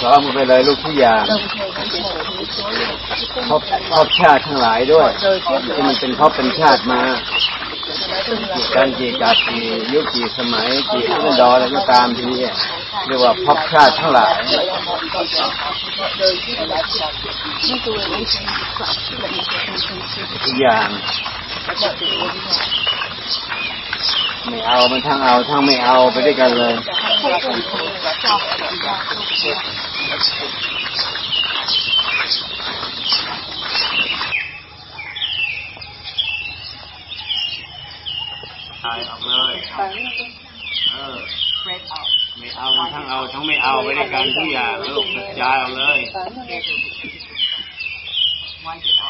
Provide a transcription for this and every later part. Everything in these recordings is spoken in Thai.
พร้อมกันไปเลยลูกทุกอย่างพบพบชาติทั้งหลายด้วยที่มันเป็นพบเป็นชาติมาการกี่กับกี่ยุคกี่สมัยกี่รุ่นดออะไรก็ตามทีนี้เรียกว่าพบชาติทั้งหลายทุกอย่างไม่เอามันทั้งเอาทั้งไม่เอาไปด้วยกันเลย ตายออกเลยเออ ไม่เอามันทั้งเอาทั้งไม่เอาไปด้วยกันทุกอย่างลูกกระจายเอาเลยเว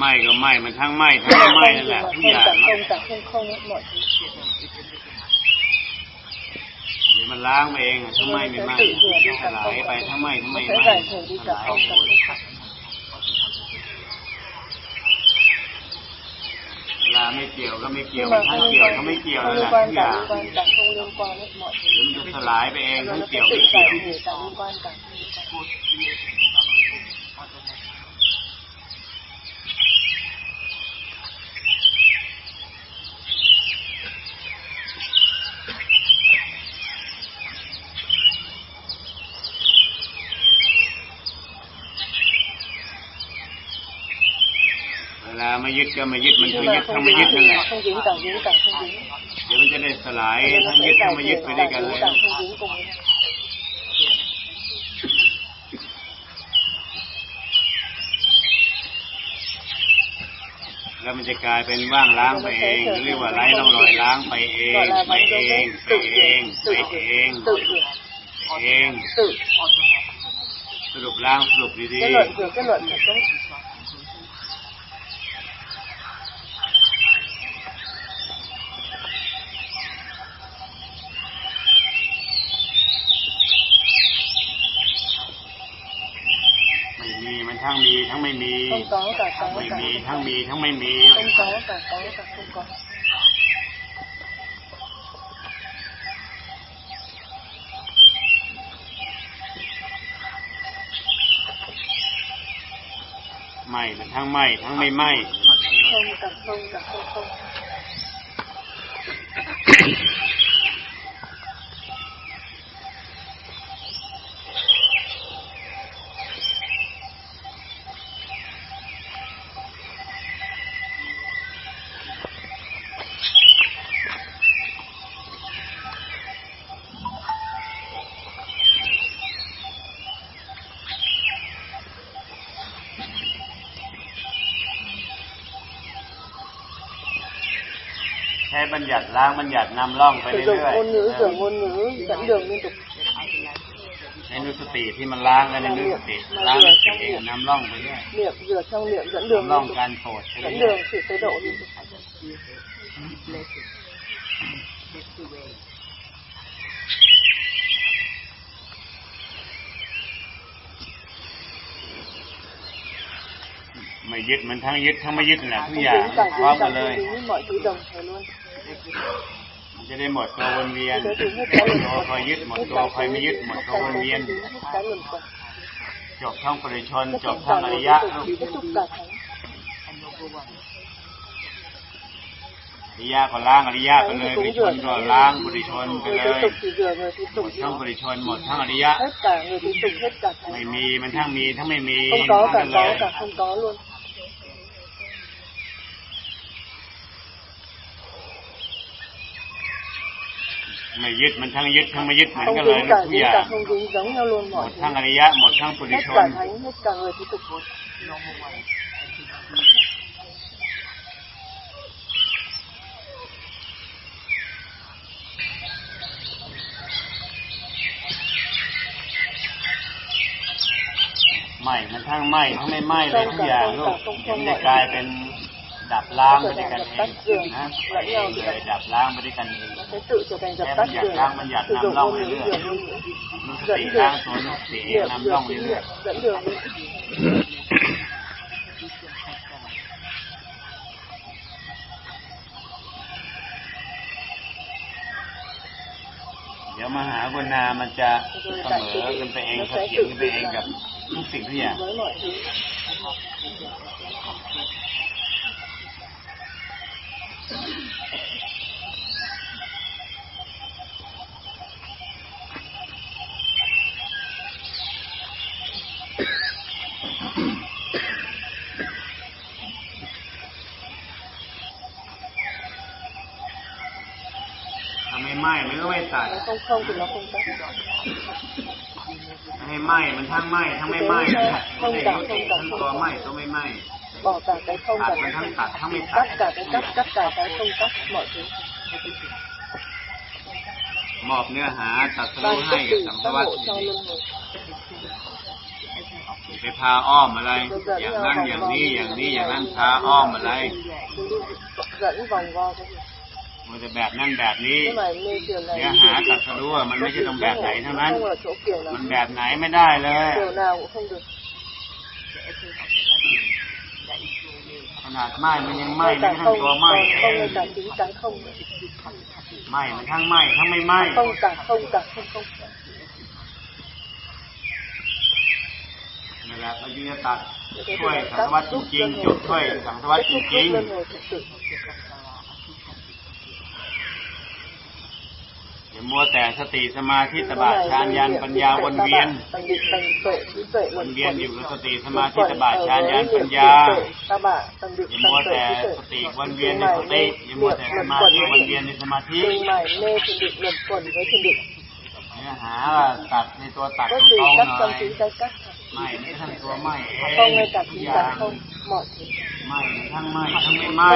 ไหม้ก็ไหม้มันทั้งไหม้ทั้งไม่ไหม้นั่นแหละทุกอย่าง không cả không không mọi thứ เดี๋ยวมันล้างไปเองอะทั้งไหม้ไม่ไหม้สลายไปทั้งไหม้ทั้งไม่ sẽ ไหม้ giải thể đi ส cả ลาย không cả không cả เวลาไม่เกี่ยวก็ไม่เกี่ยว nhưng mà ทั้ง không เกี่ยว liên ก็ไม่เกี่ยว quan นั่น không แหละ liên ทุก quan อย่า cả ง liên quan cả không liên quan hết mọi thứ เดี๋ยวมันจะสลายไปเอง nó ทั้ง sẽ เกี่ยว tự ไม่เกี่ giải ยว thể cả liên quan cả เวลา ไม่ยึดก็ไม่ยึดมันทั้ง nhưng ยึ mà ดทั้ง không ไม่ dính ยึดนั่นแหละ không dính cả dính cả không dính เดี๋ยวมันจะได้สลาย Cho nên ทั้ง nó ยึ sẽ ดทั้ง giải ไม่ thể ยึดไปด้วย cả กันเลย dính cả không dính cùng với nhau แล้วมันจะกลายเป็นว่างล้างไปเอง เรียกว่าไร้ร่องรอยล้างไปเอง gọi là ไป bánh เอ dấu ง vết ไป tự เอง rửa ไป tự เอง rửa tự rửa เอง tự สรุปล้างสรุปดี kết luận rửa kết luận thật tốt ๆไม่มีมันทั้งมีทั้ง ไม่มี không có cả có ไม่ cả มีทั้งมีทั้งไม่มี không có cả có cả không có ไม่มันทั้งไม่ทั้งไม่ไหม้ không cả không cả không không ช้บัญญัติล้างบัญญัตินำร่องไป sử เรื่ dụng อย ngôn ngữ rửa ๆ ngôn ngữ dẫn đường liên tục ในนุสติที่มันล้างกันในนุสติล้างสติเองนำร่องไปเรื่อย niệm rửa trong niệm dẫn đường นำร่อง liên tục การโปรดไป dẫn เรื่อย đường sự tế độ liên tục ๆไม่ยึดมันทั้งยึดทั้งไม่ยึดนั่นแหละทุก không อย่าง dính cả พร้อม dính กั cả นเลย không dính mọi thứ đồng thời luôn มัน จะได้หมดตัววนเวียน thế thì ห hết ม cái ด luẩn ตัว quẩn คอยยึดหมด hết ตัว cái คอยไม่ยึด không หมด hết ตัว cái วนเวียน không dính hết cái luẩn quẩn จบทั้งปริชน kết จบ thúc ทั้ง cả อ một ริ cái ยะ cuộc kết thúc cả thánh อริยะก็ล้างอริยะไป thánh เล thì ยปริ cũng ชน rửa ก็ล้างปริชนไป người เล tiếp ย tục thì rửa người tiếp หม tục ดทั้งปริชนหมดทั้งอริยะ hết cả người tiếp tục hết cả ไม่ thánh มีมันทั้งมีทั้งไม่มี không có ทั้ cả งนั้นเล có ย cả không có luôn ไม่ยึดมันทั้งยึดทั้งไม่ยึดเหมือน không กันเลย dính นะ cả ทุก dính อย่า cả ง không dính giống nhau luôn หม mọi ด thứ ทั้งอริยะหมดทั้งปุถุ hết ช cả น thánh hết cả người tiếp tục ไหม้มันทั้งไหม้ทั้งไม่ไหม้เลยทุกอย่างลูกมันได้กลายเป็น ดับล้างไปด้วยกันเองนะเลยดับล้างไปด้วยกันเอง nó sẽ tự trở thành dập tắt đường sử dụng ngôn ngữ hiểu ngôn ngữ มันสติล้างตัวมันสติ niệm นำร่อง tín เรื่อยเดี๋ยวมหากรุณามันจะเสมอกันไปเองเสถียรกันไปเองกับทุกสิ่งทุกอย่าง không không thì nó không tắt ให้ไหม้มันทั้งไหม้ทั้งไม่ไห ม้ไม่ได้ยุติทั้งตัวไหม้ตัวไม่ไหม้ bỏ cả cái không ตัด cả มัน cái ทั้ง không ตัดทั้งไม่ตัด cắt cả cái cắt cắt cả cái không cắt mọi thứ มอบเนื้อหาตัดส ban รู้ tất ให้กับ tử สังส các วัต hộ cho luân hồi ไปพาอ้อมอะไร อย่างนั้นอย่างนี้อย่างนี้อย่างนั้นพาอ้อมอะไร dẫn vòng vo cái gì มันจะแบบนั้นแบบนี้ cái này mê trường này เนื้อหาตัดสรู้อะมันไม่ใช่ต้องแบบไหนทั้งนั้น không ở chỗ kiểu nào มันแบบไหนไม่ได้เลย kiểu nào cũng không được ข นาดไหม้มันยังไหม้ ngay ไม่ cả ทั้ง không ตัวไหม้ còn เอ không ง ngay cả chính cái không nữa. ไหม้มันทั้งไหม้ทั้งไม่ไหม้ không cả không cả không không นั่นแหละเราจึงจะตัด Như thế ช่วย thì สังสวัตจริงๆจุดช่วยสังสวัต kết จ thúc ริง luân hồi thực sự ๆ มัวแต่สติสมาธิตบะฌานยานปัญญาวนเวียนวนเวียนอยู่กับสติสมาธิตบะฌานยานปัญญาอย่ามัวแต่สติวนเวียนในสติอย่ามัวแต่สมาธิวนเวียนในสมาธิเนื้อหาตัดในตัวตัดตรงตรงหน่อยไม่ในทั้งตัวไม่เองทุกอย่างไม่ทั้งไม่ทั้งไม่ไม่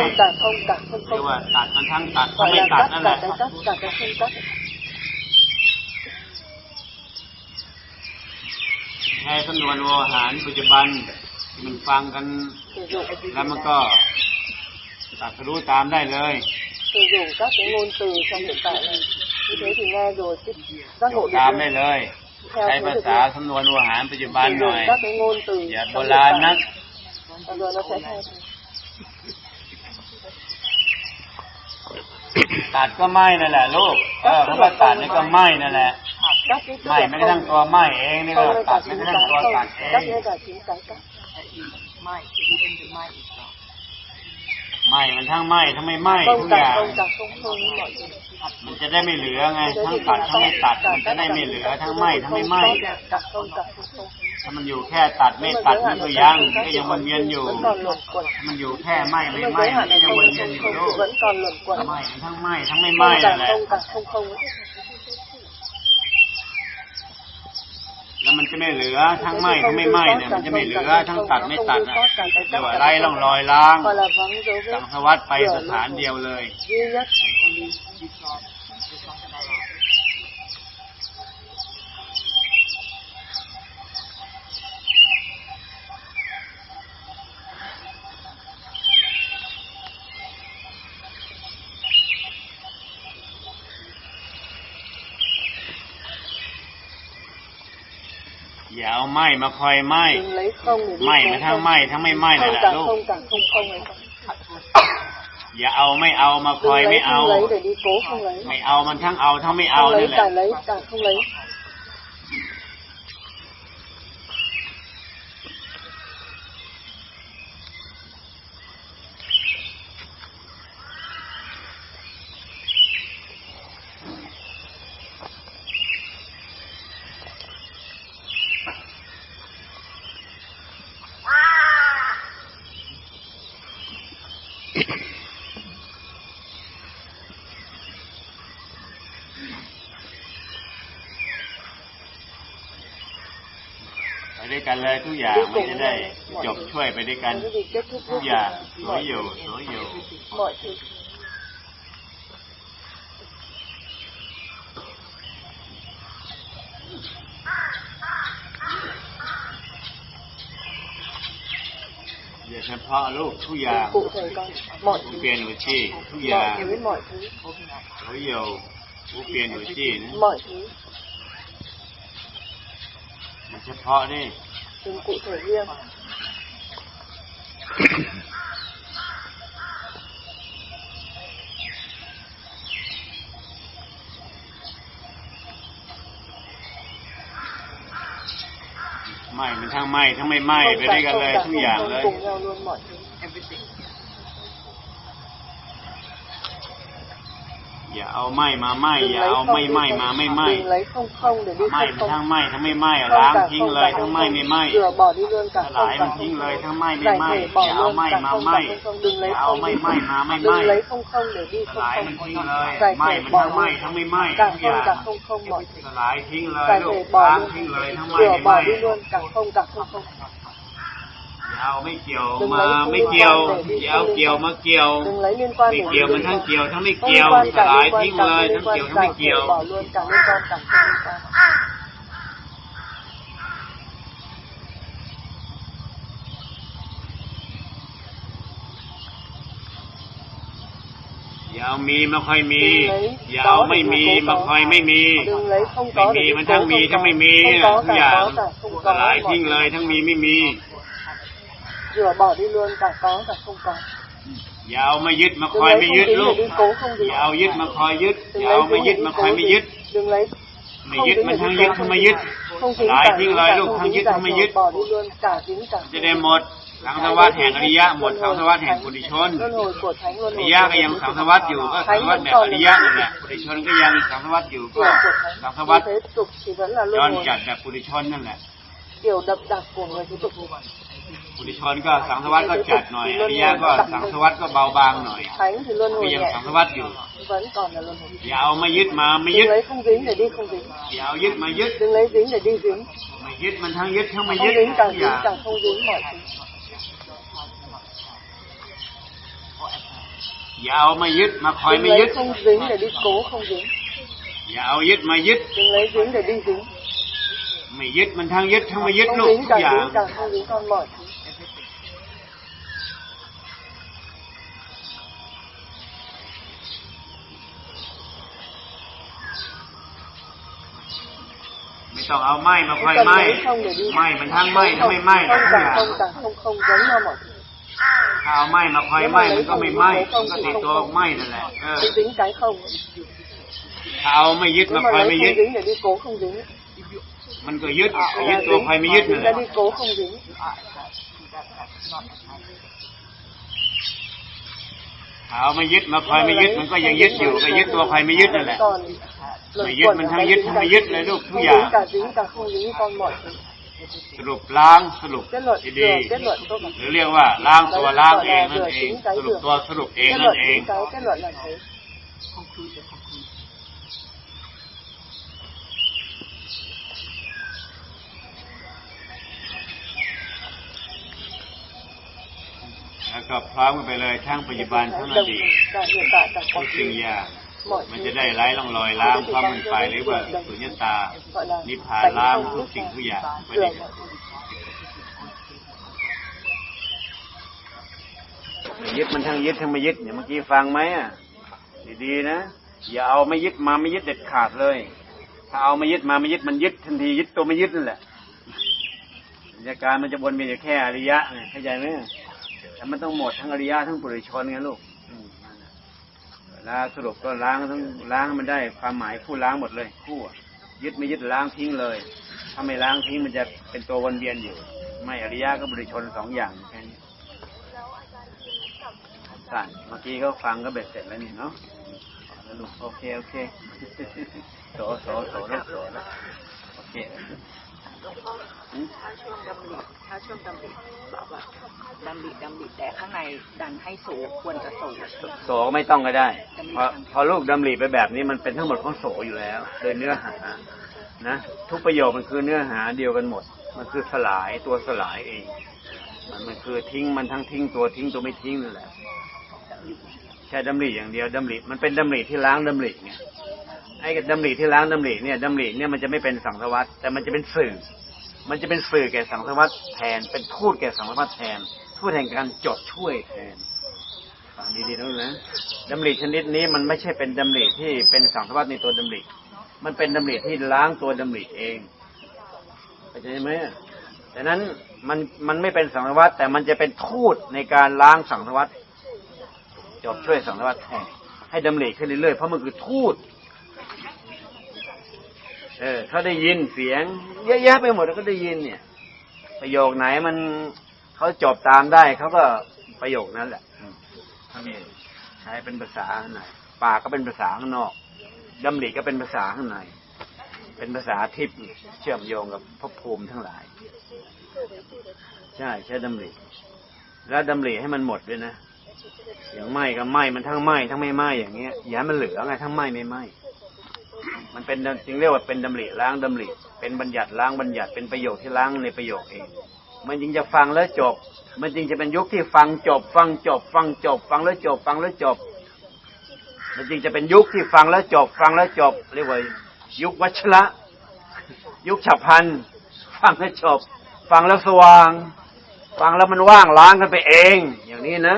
เรียกว่าตัดมันทั้งตัดทั้งไม่ตัดนั่นแหละ cái cắt cả cái không cắt แค่สำนวนโวหารปัจจุบันที่มันฟังกัน sử dụng แล้วมันก็ตัดสรู้ตามได้เลย sử dụng các cái ngôn từ trong hiện tại này như thế thì nghe rồi cái giác ngộ ตาม được ได้ luôn. เลย theo ใช้ thứ ภา được ษา luôn. สำนวนโวหารปัจจุบัน sử หน่อ dụng ย các cái ngôn từ อย่า trong โบ hiện ราณ tại. นัก Và rồi nó sẽ theo ตัดก็ไหม้นั่นแหละลูกเออคำว่าตัดนี่ก็ไหม้นั่นแหละ các cái tức ไหม้ là ไม่กระทั่ง không ตัวไหม้เองนี่ก็ không ngay ตั cả ดไม่ chính กระ cái ทั่งตัว không ตัดเอ cắt ง ngay cả chính cái cắt ไหม้มันทั้งไหม้ทั้งไม่ไหม้ทุ không กอย่า cả ง มันจะได้ไม่เหลือไง ทั้งตัดทั้งไม่ตัด มันจะได้ไม่เหลือทั้งไหม้ทั้งไม่ไหม้ถ้ามันอยู่แค่ตัดไม่ตัดมันก็ยังก็ยังวนเวียนอยู่ มันอยู่แค่ไหม้ไม่ไหม้มันก็ยังวนเวียนอยู่ không ลูกไหม้มันทั้งไหม้ทั้งไม่ไหม้ không นั่นแหละ มันจะไม่เหลือ ทั้งไหม้ทั้งไม่ไหม้เนี่ยมันจะไม่เหลือ ทั้งตัดไม่ตัดนะเรียกว่าไร้ร่องรอยล้าง gọi là vắng dấu สั vết งสวัสดไปสถานเดียวเลย อย่าเอาไหม้มาคอยไหม้ đừng lấy không để đi ไหม้ cố มาทั้ง không ไหม้ทั้งไม่ไหม้นั่น không แหละ cả ลูก không cả không không ấy อย่าเอาไม่เอามาค đừng อย lấy ไม่เอา không lấy để đi cố không lấy ไม่เอามันทั้งเอาทั้งไม่เอา không นี่ lấy แหละ cả lấy cả không lấy ไป ด้วยกันเลยทุกอย่างมันจะได้จบช่วยไปด้วยกันทุกอย่างสวยอยู่สวยอยู่อย่าเฉพาะลูกทุกอย่างผู้เปลี่ยนหัวจีทุกอย่าง mọi thứ mọi thứ เขาเยียวผู้เปลี่ยนหัวจีนะ mọi thứ มันเฉพาะนี่ từng cụ thể riêng ไหม้มันทั้งไหม้ทั้งไม่ไหม้ไปด้วยกันเลยทุกอย่างเลย cùng nhau luôn mọi thứ อย่าเอาไหม้มาไหม้อย่าเอาไม่ไหม้มาไม่ไหม้ đừng lấy không không để đi ไหม้ không มัน không ทั้งไหม้ทั้งไม่ไหม้ không ล้าง cả ทิ้ง không เลย cả ทั้ง không ไหม้ không ไม่ไหม้ rửa bỏ đi luôn ส cả ลาย không มัน cả ทิ้ง không เลยทั้งไหม้ไม่ giải ไหม้ thể อ bỏ ย่าเอา luôn ไหม้ cả มา không ไหม้ cả không không đừng อ lấy ย่าเอา không ไม่ไหม้มาไม่ đừng ไหม้ lấy không không để đi ส không ลาย không มันทิ้งเลย giải ไหม้ thể มัน bỏ ทั้งไหม้ luôn ทั้งไม่ไหม้ cả ทุกอ không ย่าง cả không không mọi thứ สลายทิ้งเลย giải ลูก thể bỏ ล้าง luôn ทิ้งเลยทั้งไหม้ rửa ไม่ไหม้ เอาไม่เกี่ยวมาไม่เกี่ยวอย่าเอาเกี่ยวมาเกี่ยว đừng lấy liên quan ไม่ để เกี่ยว đi มัน liên ทั้ง quan เกี่ยวทั้งไม่ không เกี่ liên ยว quan ส cả ลาย liên quan ทิ้ง cả เลย không ทั้ง liên เกี่ยว quan ทั้งไม่ giải เกี่ยว thể bỏ luôn cả liên quan cả không liên quan อย่าเอามีมาค่อยมี อย่าเอาไม่มีมาค่อยไม่มี đừng lấy không ไม่ có มี để มัน đi ทั้ง cố มี không ทั้ง có ไม่มี không ทุ có ก cả อย่าง có cả không สลาย có ทิ้ง mọi เลยทั้งมีไม่มี rửa bỏ đi luôn cả có cả không có อย่าเอามายึดมาค đừng อย lấy ไม่ không ยึด dính ลู để ก đi cố không อ dính ย่าเอายึดมาคอยยึด đừng อย่าเอา lấy มา dính ยึ để ด đi มาค cố อยไม่ยึด dính đừng lấy ไม่ không ยึด dính มัน để ทั้ง đi ยึด cố ทั้ง không ไม่ dính ยึด không dính ลาย cả ทิ้ง dính เลย cả ลูก không ทั้ง dính ยึด cả ทั้งไม่ยึด bỏ đi luôn cả dính cả จะได้หมดสังสวัสดิ์แห่งอริยะหมดสังสวัสดิ์แห่งปุถุชน luân hồi của thánh อ luân ริ hồi ยะ của ก็ยัง Thánh สังสวัสดิ์อยู่ก็สังสวัสดิ์แบบอริยะนั่นแหละปุถุชนก็ยังสังสวัสดิ์อยู่ก็ kiểu của สัง thánh สวัสดิ์ như thế tục thì vẫn là ย้อน luân hồi จัดแบบปุถุชนนั่นแหละ kiểu đậm đặc của người thế tục ปุถุชนก็สังสวัสดิ์ก็จัดหน่อยอริยะก็สังสวัสดิ์ก็เบาบางหน่อย thánh thì luân ก็ hồi ยัง nhẹ สังสวัสดิ์อยู่ vẫn còn là luân hồi อย่าเอามายึดมาไม่ยึด đừng lấy không dính để đi không dính อย่าเอายึดมายึด đừng lấy dính để đi dính ไม่ยึดมันทั้งยึดทั้งไม่ không ยึด dính ทุ càng กอย่า dính ง càng không dính mọi thứ อย่าเอามายึดมาคอย đừng ไม่ยึ lấy ด không dính để đi cố không dính อย่าเอายึดมายึด đừng lấy dính để đi dính ไม่ยึดมันทั้งยึดทั้งไม่ยึด không ลูก dính ทุก càng อย่าง ต้องเอาไม้มาคอย cần ไหม้ lấy không để đi ไหม้มันทั้งไหม้ทั้งไม่ไหม้ không ทุกอย่าง càng không càng không không giống nhau mọi thứ ถ้าเอาไม้มาคอยไหม้มันก็ไม่ไหม้มันก็ติดตัวไหม้นั่นแหละเออ không dính cái không ถ้าเอาไม่ยึด nếu มา mà คอย lấy ไม่ không ยึด dính để đi cố không dính มันก็ยึด là ยึดตัว dính คอยไม่ยึดนั่น dính แห ra ละ đi cố không dính ถ้าเอาไม่ยึดมาคอยไม่ยึดมันก็ยังยึดอยู่ก็ยึดตัวคอยไม่ยึดนั่นแหละ còn ไม่ยึดมันทั้งยึดทั้งไม่ยึดเลยลูกทุก không อย่าง dính cả dính cả không dính con mọi thứ สรุปล้างสรุป kết luận ดี rửa kết luận tốt ๆหรือเรียกว่าล้างตัวล้างเองนั่นเอง สรุปตัวสรุปเอง kết นั่ luận นเอง những cái kết luận là thế แล้วก็พร้อมกันไปเลยทั้งปัจจุบันทั้งอ đồng ดีต cả hiện tại cả ทุ quá กสิ่ง khứ อย่าง mọi มัน thứ จะได้ไร้ร่องรอยล้างพร้อมกันไปหรือว่าสุญญตา gọi là นิพพานล้างทุกสิ่งทุกอย่างไป rửa ด้วย mọi กัน thứ ยึดมันทั้งยึดทั้งไม่ยึดเนี่ยเมื่อกี้ฟังไหมอะดีๆนะอย่าเอาไม่ยึดมาไม่ยึดเด็ดขาดเลย ถ้าเอาไม่ยึดมาไม่ยึดมันยึดทันทียึดตัวไม่ยึดนั่นแหละบรรยากาศมันจะวนเวียนอยู่แค่อริยะไงเข้าใจไหมแต่มันต้องหมดทั้งอริยะทั้งปุถุชนไงลูกอืมนั่นน่ะ เวลาสรุปก็ล้างทั้งล้างมันได้ความหมายคู่ล้างหมดเลยคู่ยึดไม่ยึดล้างทิ้งเลย ถ้าไม่ล้างทิ้งมันจะเป็นตัววนเวียนอยู่ ไม่อริยะก็บริชนสองอย่างแค่นี้สั่นเมื่อกี้ก็ฟังก็เบ็ดเสร็จแล้วนี่เนาะโอเคโอเคโสโสโสลูกโส แล้วโอเคถ้าช่วงดำริถ้าช่วงดำริแบบว่าดำริดำริแต่ข้างในดันให้สูงควรจะสูงโสก็ไม่ต้องก็ได้เพราะพอลูกดำริไปแบบนี้มันเป็นทั้งหมดของโสอยู่แล้ว โดยเนื้อหานะทุกประโยคมันคือเนื้อหาเดียวกันหมด มันคือสลายตัวสลายเอง มันมันคือทิ้งมันทั้งทิ้งตัวทิ้งตัวไม่ทิ้งนั่นแหละแค่ดำริอย่างเดียวดำริมันเป็นดำริที่ล้างดำริไง ไอ้กับดำริที่ล้างดำริเนี่ยดำริเนี่ยมันจะไม่เป็นสังสวัตแต่มันจะเป็นสื่อ มันจะเป็นสื่อแก่สังสวัตแทน เป็นทูตแก่สังสวัตแทนทูตแห่งการจดช่วยแทนฟังดีๆนะลูกนะดำริชนิดนี้มันไม่ใช่เป็นดำริที่เป็นสังสวัตในตัวดำริมันเป็นดำริที่ล้างตัวดำริเองเข้าใจไหมดังนั้นมันมันไม่เป็นสังสวัตแต่มันจะเป็นทูตในการล้างสังสวัตจบช่วยสังสวัตแทนให้ดำริขึ้นเรื่อยๆเพราะมันคือทูต เออเขาได้ยินเสียง เยอะแยะไปหมดแล้วก็ได้ยินเนี่ย ประโยคไหนมันเขาจบตามได้เขาก็ประโยคนั้นแหละอืมเขานี่ใช้เป็นภาษาข้างในปากก็เป็นภาษาข้างนอกดำริก็เป็นภาษาข้างใน เป็นภาษาทิพย์เชื่อมโยงกับภพภูมิทั้งหลาย ใช่ใช้ดำริแล้วดำริให้มันหมดด้วยนะอย่างไหมก็ไหมมันทั้งไหมทั้งไม่ไหมอย่างเงี้ยอย่ามันเหลือไงทั้งไหมไม่ไหม มันเป็นจึงเรียกว่าเป็นดำริล้างดำริเป็นบัญญัติล้างบัญญัติเป็นประโยคที่ล้างในประโยคเอง มันจึงจะฟังแล้วจบ มันจึงจะเป็นยุคที่ฟังจบ ฟังจบ ฟังจบ ฟังแล้วจบ ฟังแล้วจบ มันจึงจะเป็นยุคที่ฟังแล้วจบ ฟังแล้วจบ เรียกว่ายุควัชระ ยุคฉับพันฟังแล้วจบ ฟังแล้วสว่าง ฟังแล้วมันว่างล้างกันไปเอง อย่างนี้นะ